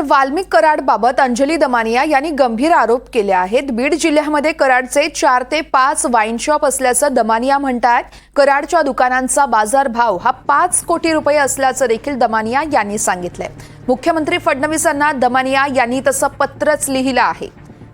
वाल्मिक कराड बाबत अंजली दमानिया यांनी गंभीर आरोप केले आहेत. बीड जिल्ह्यामध्ये कराडचे चार ते पाच वाईन शॉप असल्याचं दमानिया म्हणतात कराडच्या दुकानांचा बाजारभाव हा पाच कोटी रुपये असल्याचं देखील दमानिया यांनी सांगितलंय. मुख्यमंत्री फडणवीसांना दमानिया यांनी तसं पत्रच लिहिलं आहे.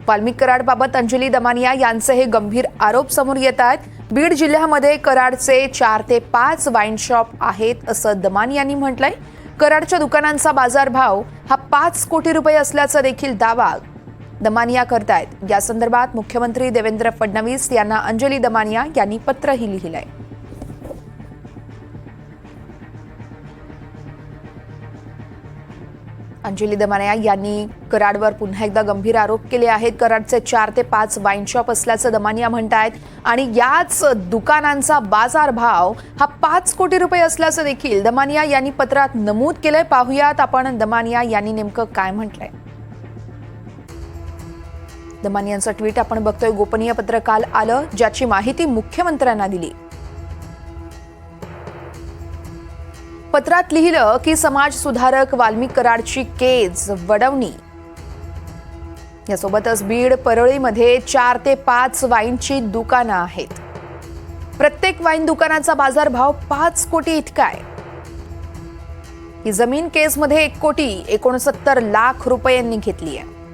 वाल्मिक कराडबाबत अंजली दमानिया यांचे हे गंभीर आरोप समोर येत आहेत. बीड जिल्ह्यामध्ये कराडचे चार ते पाच वाईन शॉप आहेत असं दमानियांनी म्हटलंय. कराडच्या दुकानांचा बाजारभाव हा पाच कोटी रुपये असल्याचा देखील दावा दमानिया करतायत. या संदर्भात मुख्यमंत्री देवेंद्र फडणवीस यांना अंजली दमानिया यांनी पत्रही लिहिलंय. अंजली दमानिया यांनी कराडवर पुन्हा एकदा गंभीर आरोप केले आहेत. कराडचे चार ते पाच वाईन शॉप असल्याचं दमानिया म्हणतायत. आणि याच दुकानांचा बाजारभाव हा पाच कोटी रुपये असल्याचं देखील दमानिया यांनी पत्रात नमूद केलंय. पाहुयात आपण दमानिया यांनी नेमकं काय म्हटलंय. दमानियांचं ट्विट आपण बघतोय. गोपनीय पत्र काल आलं ज्याची माहिती मुख्यमंत्र्यांना दिली. पत्रात लिहिलं की समाज सुधारक वाल्मिक कराडची केज वडवणी. यासोबतच बीड परळीमध्ये चार ते पाच वाईनची दुकानं आहेत. प्रत्येक वाईन दुकानाचा बाजारभाव पाच कोटी इतका आहे. ही जमीन केसमध्ये एक कोटी एकोणसत्तर लाख रुपयांनी घेतली आहे.